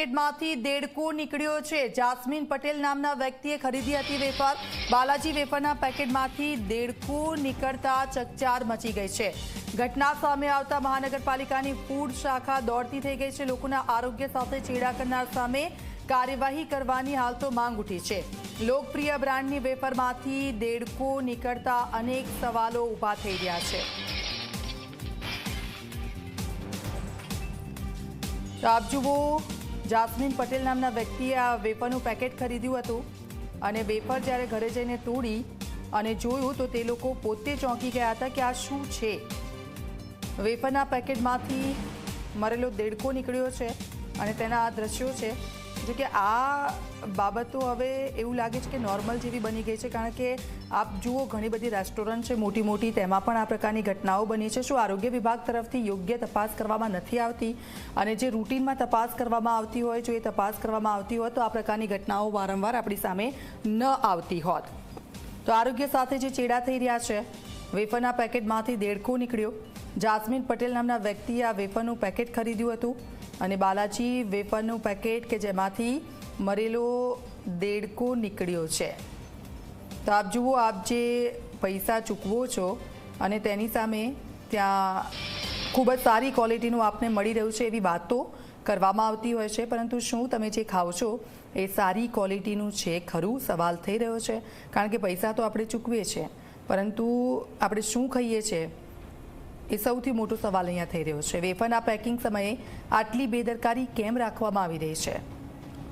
પેકેટમાંથી દેડકો નીકળ્યો છે. જાસ્મીન પટેલ નામના વ્યક્તિએ ખરીદી હતી વેફર. બાલાજી વેફરના પેકેટમાંથી દેડકો નીકળતા ચકચાર મચી ગઈ છે. ઘટના સામે આવતા મહાનગરપાલિકાની ફૂડ શાખા દોડતી થઈ ગઈ છે. લોકોના આરોગ્ય સાથે ચેડા કરનાર સામે કાર્યવાહી કરવાની હાલ તો માંગ ઉઠી છે. લોકપ્રિય બ્રાન્ડની વેફરમાંથી દેડકો નીકળતા અનેક સવાલો ઊભા થઈ રહ્યા છે. તો આપ જુઓ જાસ્મીન પટેલ નામના વ્યક્તિએ આ વેફરનું પેકેટ ખરીદ્યું હતું અને વેફર જ્યારે ઘરે જઈને તોડી અને જોયું તો તે લોકો પોતે ચોંકી ગયા હતા કે આ શું છે. વેફરના પેકેટમાંથી મરેલો દેડકો નીકળ્યો છે અને તેના આ દ્રશ્યો છે. જો કે આ બાબતો હવે એવું લાગે છે કે નોર્મલ જેવી બની ગઈ છે, કારણ કે આપ જુઓ ઘણી બધી રેસ્ટોરન્ટ છે મોટી મોટી, તેમાં પણ આ પ્રકારની ઘટનાઓ બની છે. શું આરોગ્ય વિભાગ તરફથી યોગ્ય તપાસ કરવામાં નથી આવતી? અને જે રૂટીનમાં તપાસ કરવામાં આવતી હોય, જો એ તપાસ કરવામાં આવતી હોય, તો આ પ્રકારની ઘટનાઓ વારંવાર આપણી સામે ન આવતી હોત. તો આરોગ્ય સાથે જે ચેડા થઈ રહ્યા છે, વેફરના પેકેટમાંથી દેડકો નીકળ્યો. જાસ્મીન પટેલ નામના વ્યક્તિએ આ વેફરનું પેકેટ ખરીદ્યું હતું અને બાલાજી, વેફરનું પેકેટ કે જેમાંથી મરેલો દેડકો નીકળ્યો છે. તો આપ જુઓ, આપ જે પૈસા ચૂકવો છો અને તેની સામે ત્યાં ખૂબ જ સારી ક્વોલિટીનું આપને મળી રહ્યું છે એવી વાતો કરવામાં આવતી હોય છે. પરંતુ શું તમે જે ખાઓ છો એ સારી ક્વોલિટીનું છે, ખરું? સવાલ થઈ રહ્યો છે. કારણ કે પૈસા તો આપણે ચૂકવીએ છીએ. પરંતુ આપણે શું ખાઈએ છીએ? એ સૌથી મોટો સવાલ અહીંયા થઈ રહ્યો છે. વેફરના પેકિંગ સમયે આટલી બેદરકારી કેમ રાખવામાં આવી રહી છે?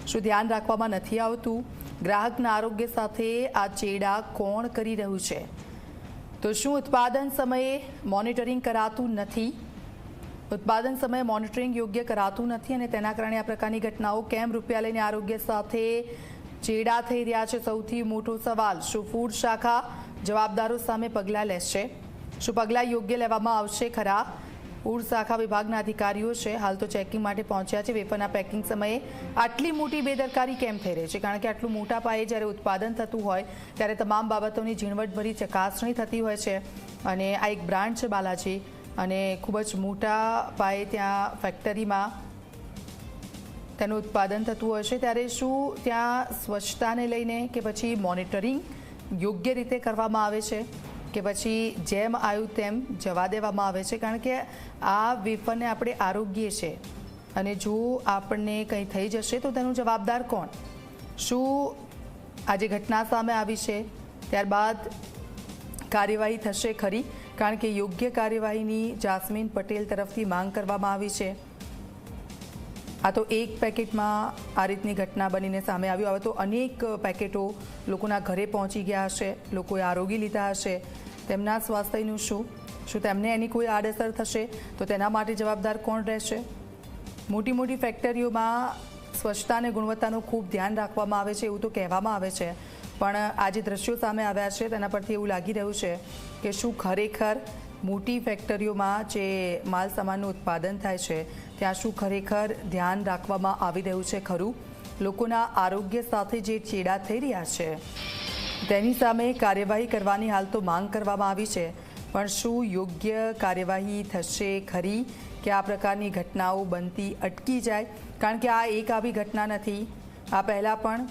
શું ધ્યાન રાખવામાં નથી આવતું? ગ્રાહકના આરોગ્ય સાથે આ ચેડા કોણ કરી રહ્યું છે? તો શું ઉત્પાદન સમયે મોનિટરિંગ કરાતું નથી? ઉત્પાદન સમયે મોનિટરિંગ યોગ્ય કરાતું નથી અને તેના કારણે આ પ્રકારની ઘટનાઓ કેમ રૂપિયા લઈને આરોગ્ય સાથે ચેડા થઈ રહ્યા છે? સૌથી મોટો સવાલ, શું ફૂડ શાખા જવાબદારો સામે પગલાં લેશે? શું પગલાં યોગ્ય લેવામાં આવશે, ખરા? ફૂડ શાખા વિભાગના અધિકારીઓ છે, હાલ તો ચેકિંગ માટે પહોંચ્યા છે. વેફરના પેકિંગ સમયે આટલી મોટી બેદરકારી કેમ થઈ રહી છે? કારણ કે આટલું મોટા પાયે જ્યારે ઉત્પાદન થતું હોય, ત્યારે તમામ બાબતોની ઝીણવટભરી ચકાસણી થતી હોય છે. અને આ એક બ્રાન્ડ છે બાલાજી, અને ખૂબ જ મોટા પાયે ત્યાં ફેક્ટરીમાં તેનું ઉત્પાદન થતું હોય છે. ત્યારે શું ત્યાં સ્વચ્છતાને લઈને કે પછી મોનિટરિંગ યોગ્ય રીતે કરવામાં આવે છે? કે પછી જેમ આવ્યું તેમ જવા દેવામાં આવે છે. કારણ કે આ વેફરને આપણે આરોગ્ય છે. અને જો આપણને કંઈ થઈ જશે તો તેનું જવાબદાર કોણ? શું આજે ઘટના સામે આવી છે? ત્યારબાદ કાર્યવાહી થશે ખરી? કારણ કે યોગ્ય કાર્યવાહીની જાસ્મીન પટેલ તરફથી માંગ કરવામાં આવી છે. આ તો એક પેકેટમાં આ રીતની ઘટના બનીને સામે આવ્યું હવે તો અનેક પેકેટો લોકોના ઘરે પહોંચી ગયા હશે. લોકોએ આરોગી લીધા હશે. તેમના સ્વાસ્થ્યનું શું? શું તેમને એની કોઈ આડઅસર થશે? તો તેના માટે જવાબદાર કોણ રહેશે? મોટી મોટી ફેક્ટરીઓમાં સ્વચ્છતા અને ગુણવત્તાનું ખૂબ ધ્યાન રાખવામાં આવે છે એવું તો કહેવામાં આવે છે. પણ આ જે દ્રશ્યો સામે આવ્યા છે તેના પરથી એવું લાગી રહ્યું છે કે શું ખરેખર મોટી ફેક્ટરીઓમાં જે માલ સામાનનું ઉત્પાદન થાય છે, ત્યાં શું ખરેખર ધ્યાન રાખવામાં આવી રહ્યું છે ખરું? લોકોના આરોગ્ય સાથે જે ચેડા થઈ રહ્યા છે. તેની સામે કાર્યવાહી કરવાની હાલ તો માંગ કરવામાં આવી છે. પણ શું યોગ્ય કાર્યવાહી થશે ખરી? કે આ પ્રકારની ઘટનાઓ બનતી અટકી જાય? કારણ કે આ એક આવી ઘટના નથી. આ પહેલાં પણ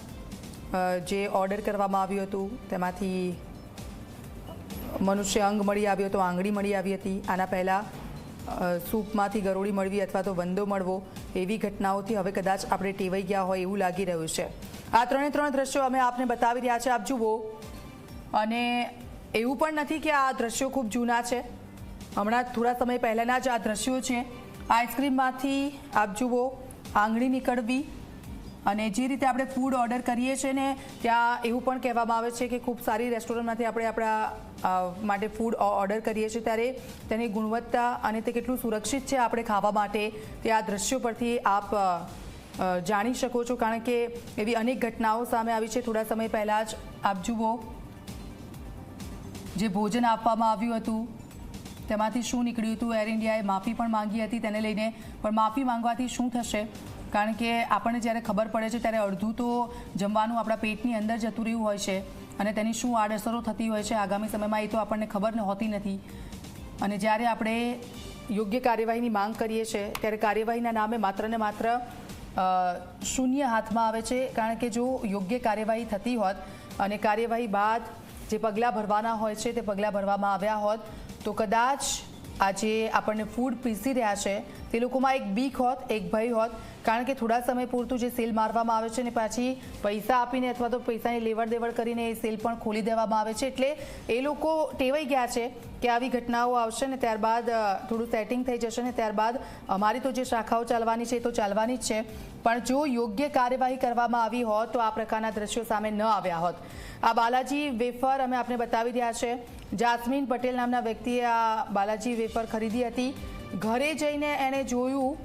જે ઓર્ડર કરવામાં આવ્યું હતું, તેમાંથી મનુષ્ય અંગ મળી આવ્યો હતો, આંગળી મળી આવી હતી. આના પહેલાં સૂપમાંથી ગરોળી મળવી અથવા તો વંદો મળવો, એવી ઘટનાઓથી હવે કદાચ આપણે ટેવાઈ ગયા હોય એવું લાગી રહ્યું છે. આ ત્રણે ત્રણ દ્રશ્યો અમે આપને બતાવી રહ્યા છે, આપ જુઓ. અને એવું પણ નથી કે આ દ્રશ્યો ખૂબ જૂના છે. હમણાં થોડા સમય પહેલાંના જ આ દ્રશ્યો છે. આઈસ્ક્રીમમાંથી આપ જુઓ, આંગળી નીકળવી અને જે રીતે આપણે ફૂડ ઓર્ડર કરીએ છીએ ને, ત્યાં એવું પણ કહેવામાં આવે છે કે ખૂબ સારી રેસ્ટોરન્ટમાંથી આપણે આપણા માટે ફૂડ ઓર્ડર કરીએ છીએ ત્યારે તેની ગુણવત્તા અને તે કેટલું સુરક્ષિત છે આપણે ખાવા માટે તે આ દ્રશ્યો પરથી આપ જાણી શકો છો કારણ કે એવી અનેક ઘટનાઓ સામે આવી છે. થોડા સમય પહેલાં જ આપ જુઓ. જે ભોજન આપવામાં આવ્યું હતું, તેમાંથી શું નીકળ્યું હતું એર ઇન્ડિયાએ માફી પણ માંગી હતી. તેને લઈને પણ માફી માંગવાથી શું થશે? કારણ કે આપણને જ્યારે ખબર પડે છે, ત્યારે અડધું તો જમવાનું આપણા પેટની અંદર જતું રહ્યું હોય છે અને તેની શું આડઅસરો થતી હોય છે, આગામી સમયમાં એ તો આપણને ખબર હોતી નથી. અને જ્યારે આપણે યોગ્ય કાર્યવાહીની માંગ કરીએ છીએ, ત્યારે કાર્યવાહીના નામે માત્ર ને માત્ર શૂન્ય હાથમાં આવે છે, કારણ કે જો યોગ્ય કાર્યવાહી થતી હોત અને કાર્યવાહી બાદ જે પગલાં ભરવાના હોય છે તે પગલાં ભરવામાં આવ્યા હોત, તો કદાચ આજે આપણને ફૂડ પીસી રહ્યા છે. તે લોકોમાં એક બીક હોત, એક ભય હોત કારણ કે થોડા સમય પૂરતું જે સીલ મારવામાં આવે છે ને પાછી પૈસા આપીને અથવા તો પૈસાની લેવડ દેવડ કરીને એ સીલ પણ ખોલી દેવામાં આવે છે. એટલે એ લોકો ટેવાઈ ગયા છે કે આવી ઘટનાઓ આવશે ને ત્યારબાદ થોડું સેટિંગ થઈ જશે ને ત્યારબાદ અમારી તો જે શાખાઓ ચાલવાની છે એ તો ચાલવાની જ છે. પણ જો યોગ્ય કાર્યવાહી કરવામાં આવી હોત તો આ પ્રકારના દ્રશ્યો સામે ન આવ્યા હોત. આ બાલાજી વેફર અમે આપને બતાવી રહ્યા છે. જાસ્મીન પટેલ નામના વ્યક્તિએ આ બાલાજી વેફર ખરીદી હતી. ઘરે જઈને એણે જોયું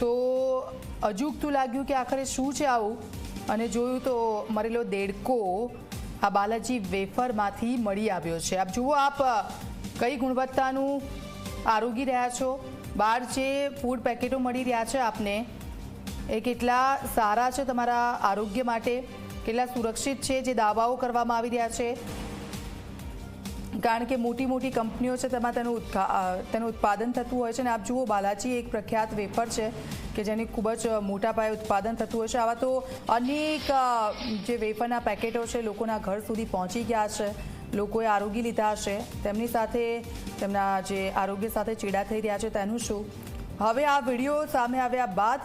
તો અજુગતું લાગ્યું કે આખરે શું છે આવું? અને જોયું તો મરેલો દેડકો આ બાલાજી વેફરમાંથી મળી આવ્યો છે. આપ જુઓ આપ કઈ ગુણવત્તાનું આરોગી રહ્યા છો? બહાર જે ફૂડ પેકેટો મળી રહ્યા છે આપને, એ કેટલા સારા છે તમારા આરોગ્ય માટે? કેટલા સુરક્ષિત છે જે દાવાઓ કરવામાં આવી રહ્યા છે? કારણ કે મોટી મોટી કંપનીઓ છે, તેમાં તેનું તેનું ઉત્પાદન થતું હોય છે અને આપ જુઓ, બાલાજી એક પ્રખ્યાત વેફર છે કે જેની ખૂબ જ મોટા પાયે ઉત્પાદન થતું હોય છે. આવા તો અનેક જે વેફરના પેકેટો છે, લોકોના ઘર સુધી પહોંચી ગયા છે. લોકોએ આરોગી લીધા હશે. તેમની સાથે, તેમના જે આરોગ્ય સાથે ચેડા થઈ રહ્યા છે, તેનું શું? હવે આ વીડિયો સામે આવ્યા બાદ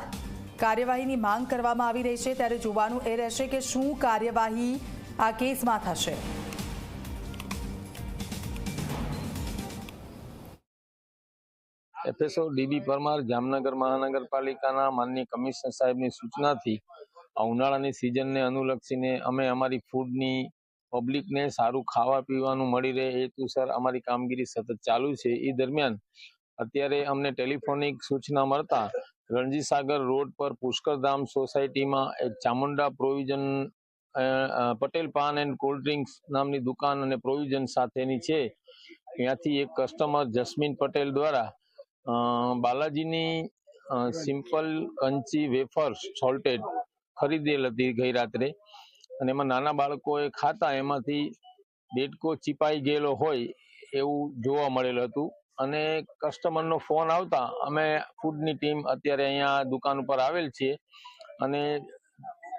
કાર્યવાહીની માંગ કરવામાં આવી રહી છે. ત્યારે જોવાનું એ રહેશે કે શું કાર્યવાહી આ કેસમાં થશે. એફએસઓ ડીબી પરમાર, જામનગર મહાનગરપાલિકાના માનનીય કમિશનર સાહેબની સૂચનાથી આ ઉનાળાની સિઝનને અનુલક્ષીને અમે અમારી ફૂડની પબ્લિકને સારું ખાવા પીવાનું મળી રહે હેતુસર અમારી કામગીરી સતત ચાલુ છે. એ દરમિયાન અત્યારે અમને ટેલિફોનિક સૂચના મળતા રણજી સાગર રોડ પર પુષ્કરધામ સોસાયટીમાં એક Chamunda provision Patel paan and cold drinks નામની દુકાન અને પ્રોવિઝન સાથેની છે. ત્યાંથી એક કસ્ટમર જસ્મીન પટેલ દ્વારા બાલાજીની સિમ્પલ કંચી વેફર્સ, સોલ્ટેડ, ખરીદેલ હતી ગઈ રાત્રે. અને એમાં નાના બાળકોએ ખાતા, એમાંથી દેડકો ચીપાઈ ગયેલો હોય એવું જોવા મળેલું હતું. અને કસ્ટમરનો ફોન આવતા, અમે ફૂડની ટીમ અત્યારે અહીંયા દુકાન ઉપર આવેલ છીએ. અને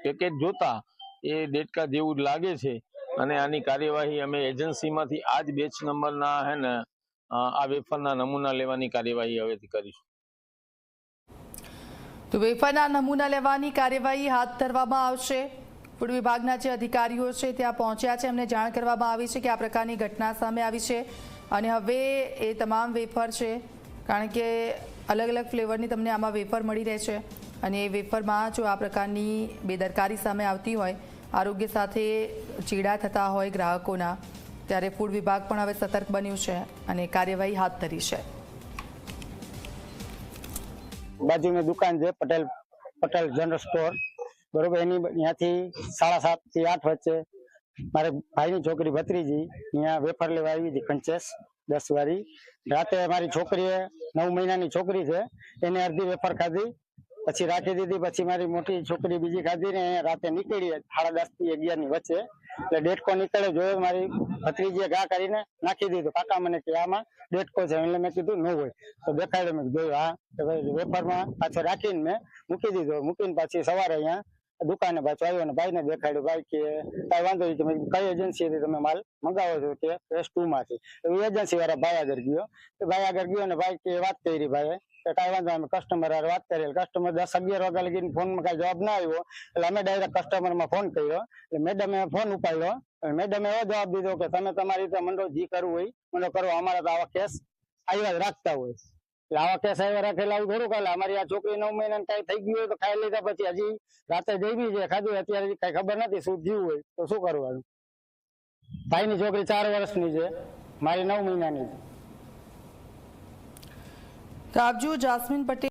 પેકેજ જોતા, એ દેડકા જેવું જ લાગે છે. અને આની કાર્યવાહી અમે એજન્સીમાંથી, આ જ બેચ નંબરના, હે ને આ વેફરના નમૂના લેવાની કાર્યવાહી હવેથી કરીશું. તો વેફરના નમૂના લેવાની કાર્યવાહી હાથ ધરવામાં આવશે. ફૂડ વિભાગના જે અધિકારીઓ છે ત્યાં પહોંચ્યા છે. એમને જાણ કરવામાં આવી છે કે આ પ્રકારની ઘટના સામે આવી છે. અને હવે એ તમામ વેફર છે. કારણ કે અલગ અલગ ફ્લેવરની તમને આમાં વેફર મળી રહે છે. અને એ વેફરમાં જો આ પ્રકારની બેદરકારી સામે આવતી હોય, આરોગ્ય સાથે ચીડા થતા હોય ગ્રાહકોના ત્યારે ફૂડ વિભાગ પણ હવે સતર્ક બન્યું છે અને કાર્યવાહી હાથ ધરી છે. બાજુની દુકાન છે, પટેલ પટેલ જનરલ સ્ટોર. બરોબર, એની ત્યાંથી સાડા સાતથી આઠ વચ્ચે મારે ભાઈની છોકરી ભત્રીજી અહીંયા વેફર લેવા આવી હતી કંચેસ દસ વાળી. રાતે મારી છોકરીએ નવ મહિનાની છોકરી છે, એને અડધી વેફર ખાધી, પછી રાખી દીધી, પછી મારી મોટી છોકરી બીજી ખાધી ને રાતે નીકળી સાડા દસથી અગિયારની વચ્ચે એટલે ડેટકો નીકળે જોયો મારી ભત્રીજીએ ઘા કરીને નાખી દીધું. કાકા મને કે આમાં ડેટકો છે. એટલે મેં કીધું, ન હોય. તો દેખાડ્યો મેં જોયું, હા. વેપારમાં પાછો રાખીને મેં મૂકી દીધો. મૂકીને પાછી સવારે અહીંયા દુકાને પાછો આવ્યો અને ભાઈને દેખાડ્યું, ભાઈ, કે કઈ વાંધો નહીં, તમે કઈ એજન્સીથી તમે માલ મંગાવો છો કે એસ ટુ માંથી? એજન્સી વાળા ભાઈ આગળ ગયો. ભાઈ આગળ ગયો ને ભાઈ કે વાત કરી, ભાઈ, કે કાંઈ વાંધો અમે કસ્ટમર વાત કરી કસ્ટમર દસ અગિયાર વાગ્યા ફોન ફોનમાં કઈ જવાબ ના આવ્યો, એટલે અમે ડાયરેક્ટ કસ્ટમરમાં ફોન કર્યો. એટલે મેડમે ફોન ઉપાડ્યો. અને મેડમે એવો જવાબ દીધો કે, તમે તમારી રીતે મંડો જી કરવું હોય, મંડો કરો, અમારા તો આવા કેસ આવ્યા રાખતા હોય. આવા કેસ આવ્યા રાખેલા આવું થોડું કાલે. અમારી આ છોકરી નવ મહિના કઈ થઈ ગયું હોય તો ખાઈ લીધા પછી હજી રાતે જઈ છે, ખાધું અત્યારે કઈ ખબર નથી શું થયું હોય. તો શું કરવાનું? ભાઈની છોકરી ચાર વર્ષની છે, મારી નવ મહિનાની છે. તો જાસ્મીન પટેલ